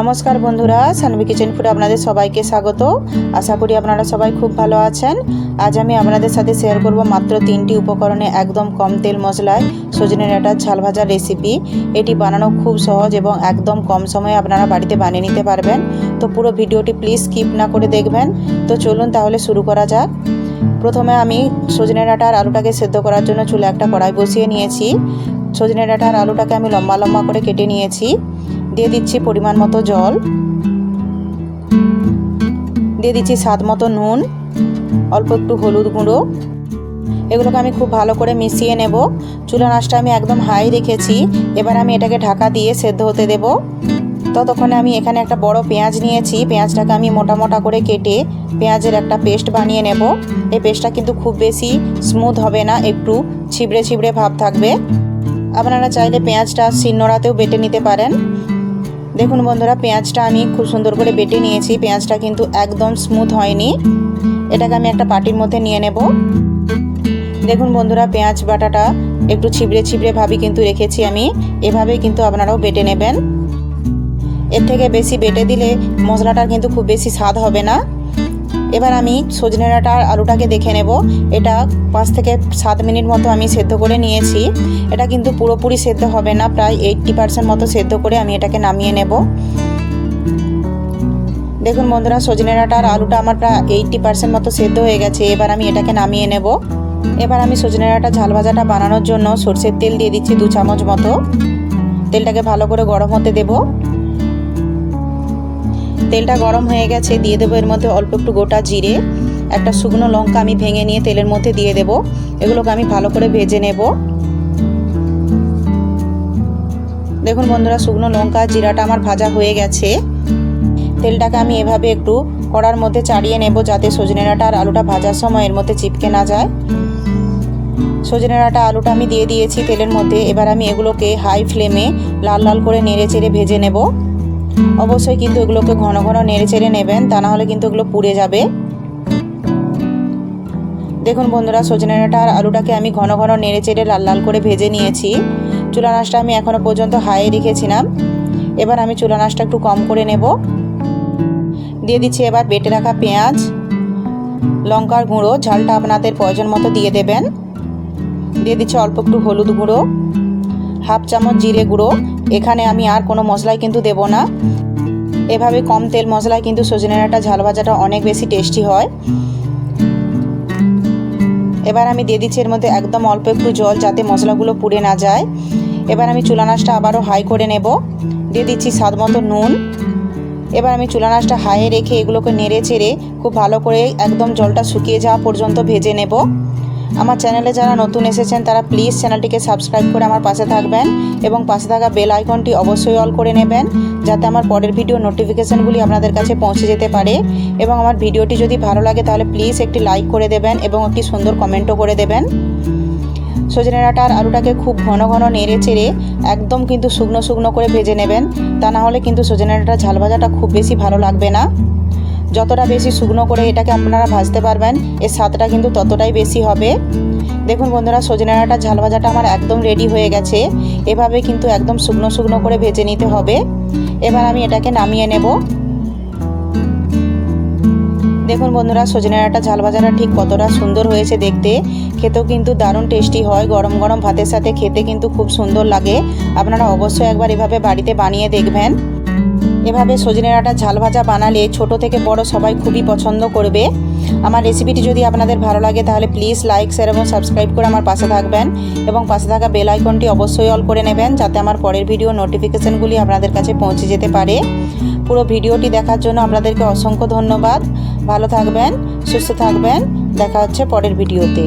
নমস্কার বন্ধুরা সানভি কিচেন ফুডে আপনাদের সবাইকে স্বাগত। আশা করি আপনারা সবাই খুব ভালো আছেন। আজ আমি আপনাদের সাথে শেয়ার করব মাত্র তিনটি উপকরণে একদম কম তেল মশলায় সজনে ডাঁটার ঝাল ভাজার রেসিপি এটি বানানো খুব সহজ এবং একদম কম সময়ে আপনারা বাড়িতে বানিয়ে নিতে পারবেন। তো পুরো ভিডিওটি প্লিজ স্কিপ না করে দেখবেন। তো চলুন তাহলে শুরু করা যাক। প্রথমে আমি সজনে ডাঁটা আর আলুটাকে সেদ্ধ করার জন্য চুলে একটা কড়াই বসিয়ে নিয়েছি। সজনে ডাঁটা আলুটাকে আমি লম্বা লম্বা করে কেটে নিয়েছি। দিয়ে দিচ্ছি পরিমাণ মতো জল। দিয়ে দিচ্ছি স্বাদ মতো নুন, অল্প একটু হলুদ গুঁড়ো। এগুলোকে আমি খুব ভালো করে মিশিয়ে নেব। চুলা নাচটা আমি একদম হাই রেখেছি। এবার আমি এটাকে ঢাকা দিয়ে সেদ্ধ হতে দেব। ততক্ষণে আমি এখানে একটা বড় পেঁয়াজ নিয়েছি। পেঁয়াজটাকে আমি মোটা মোটা করে কেটে পেঁয়াজের একটা পেস্ট বানিয়ে নেব। এই পেস্টটা কিন্তু খুব বেশি স্মুথ হবে না, একটু ছিবড়ে ছিবড়ে ভাব থাকবে। আপনারা চাইলে পেঁয়াজটা শিলনোড়াতেও বেটে নিতে পারেন। দেখুন বন্ধুরা, পেঁয়াজটা আমি খুব সুন্দর করে বেটে নিয়েছি। পেঁয়াজটা কিন্তু একদম স্মুথ হয়নি। এটাকে আমি একটা পাটির মধ্যে নিয়ে নেব। দেখুন বন্ধুরা, পেঁয়াজ বাটাটা একটু ছিবড়ে ছিবড়ে ভাবি কিন্তু রেখেছি আমি। এভাবেই কিন্তু আপনারাও বেটে নেবেন। এর থেকে বেশি বেটে দিলে মশলাটার কিন্তু খুব বেশি স্বাদ হবে না। এবার আমি সজনে ডাঁটা আর আলুটাকে দেখে নেব। এটা পাঁচ থেকে সাত মিনিট মতো আমি সেদ্ধ করে নিয়েছি। এটা কিন্তু পুরোপুরি সেদ্ধ হবে না, প্রায় এইট্টি পার্সেন্ট মতো সেদ্ধ করে আমি এটাকে নামিয়ে নেব। দেখুন বন্ধুরা, সজনে ডাঁটা আর আলুটা আমার প্রায় এইট্টি পার্সেন্ট মতো সেদ্ধ হয়ে গেছে, এবার আমি এটাকে নামিয়ে নেব। এবার আমি সজনে ডাঁটা ঝাল ভাজাটা বানানোর জন্য সর্ষের তেল দিয়ে দিচ্ছি দু চামচ মতো। তেলটাকে ভালো করে গরম হতে দেবো। তেলটা গরম হয়ে গেছে, দিয়ে দেবো এর মধ্যে অল্প একটু গোটা জিরে, একটা শুকনো লঙ্কা আমি ভেঙে নিয়ে তেলের মধ্যে দিয়ে দেব। এগুলোকে আমি ভালো করে ভেজে নেব। দেখুন বন্ধুরা, শুকনো লঙ্কা, জিরাটা আমার ভাজা হয়ে গেছে। তেলটাকে আমি এভাবে একটু কড়ার মধ্যে চাড়িয়ে নেব যাতে সজনে ডাঁটা আর আলুটা ভাজার সময় এর মধ্যে চিপকে না যায়। সজনে ডাঁটা আলুটা আমি দিয়ে দিয়েছি তেলের মধ্যে। এবার আমি এগুলোকে হাই ফ্লেমে লাল লাল করে নেড়ে চেড়ে ভেজে নেব। অবশ্যই কিন্তু এগুলোকে ঘন ঘন নেড়ে চেড়ে নেবেন, তা না হলে কিন্তু এগুলো পুড়ে যাবে। দেখুন বন্ধুরা সজনে ডাঁটা আর আলুটাকে আমি ঘন ঘন নেড়ে চেড়ে লাল লাল করে ভেজে নিয়েছি। চুলা নাচটা আমি এখনও পর্যন্ত হাইয়ে রেখেছিলাম। এবার আমি চুলা নাচটা একটু কম করে নেব। দিয়ে দিচ্ছি এবার বেটে রাখা পেঁয়াজ, লঙ্কার গুঁড়ো, ঝালটা আপনাদের প্রয়োজন মতো দিয়ে দেবেন। দিয়ে দিচ্ছি অল্প একটু হলুদ গুঁড়ো। হাফ চামচ জিরে গুঁড়ো। এখানে আমি আর কোনো মশলাই কিন্তু দেব না। এভাবে কম তেল মশলায় কিন্তু সজনে ডাঁটা ঝাল ভাজাটা অনেক বেশি টেস্টি হয়। এবার আমি দিয়ে দিচ্ছি এর মধ্যে একদম অল্প একটু জল যাতে মশলাগুলো পুড়ে না যায়। এবার আমি চুলা নাচটা আবারও হাই করে নেব। দিয়ে দিচ্ছি স্বাদ মতো নুন। এবার আমি চুলা নাচটা হাইয়ে রেখে এগুলোকে নেড়ে চেড়ে খুব ভালো করে একদম জলটা শুকিয়ে যাওয়া পর্যন্ত ভেজে নেব। আমার চ্যানেলে যারা নতুন এসেছেন, তারা প্লিজ চ্যানেলটিকে সাবস্ক্রাইব করে আমার পাশে থাকবেন এবং পাশে থাকা বেল আইকনটি অবশ্যই অল করে নেবেন, যাতে আমার পরের ভিডিও নোটিফিকেশানগুলি আপনাদের কাছে পৌঁছে যেতে পারে। এবং আমার ভিডিওটি যদি ভালো লাগে, তাহলে প্লিজ একটি লাইক করে দেবেন এবং একটি সুন্দর কমেন্টও করে দেবেন। সজনে ডাঁটা আর আলুটাকে খুব ঘন ঘন নেড়ে চেড়ে একদম কিন্তু শুকনো শুকনো করে ভেজে নেবেন। তা না হলে কিন্তু সজনে ডাঁটা ঝাল ভাজাটা খুব বেশি ভালো লাগবে না। যতটা বেশি শুকনো করে এটাকে আপনারা ভাজতে পারবেন, এর স্বাদটা কিন্তু ততটাই বেশি হবে। দেখুন বন্ধুরা, সজনে ডাঁটা ঝাল ভাজাটা আমার একদম রেডি হয়ে গেছে। এভাবে কিন্তু একদম শুকনো শুকনো করে ভেজে নিতে হবে। এবার আমি এটাকে নামিয়ে নেব। দেখুন বন্ধুরা, সজনে ডাঁটা ঝাল ভাজাটা ঠিক কতটা সুন্দর হয়েছে দেখতে। খেতেও কিন্তু দারুণ টেস্টি হয়, গরম গরম ভাতের সাথে খেতে কিন্তু খুব সুন্দর লাগে। আপনারা অবশ্যই একবার এভাবে বাড়িতে বানিয়ে দেখবেন। এভাবে সজনে ডাঁটা, ঝাল ভাজা বানালে ছোট থেকে বড় সবাই খুবই পছন্দ করবে। আমার রেসিপিটি যদি আপনাদের ভালো লাগে, তাহলে প্লিজ লাইক শেয়ার এবং সাবস্ক্রাইব করে আমার পাশে থাকবেন এবং পাশে থাকা বেল আইকনটি অবশ্যই অল করে নেবেন, যাতে আমার পরের ভিডিও নোটিফিকেশানগুলি আপনাদের কাছে পৌঁছে যেতে পারে। পুরো ভিডিওটি দেখার জন্য আপনাদেরকে অসংখ্য ধন্যবাদ। ভালো থাকবেন, সুস্থ থাকবেন। দেখা হচ্ছে পরের ভিডিওতে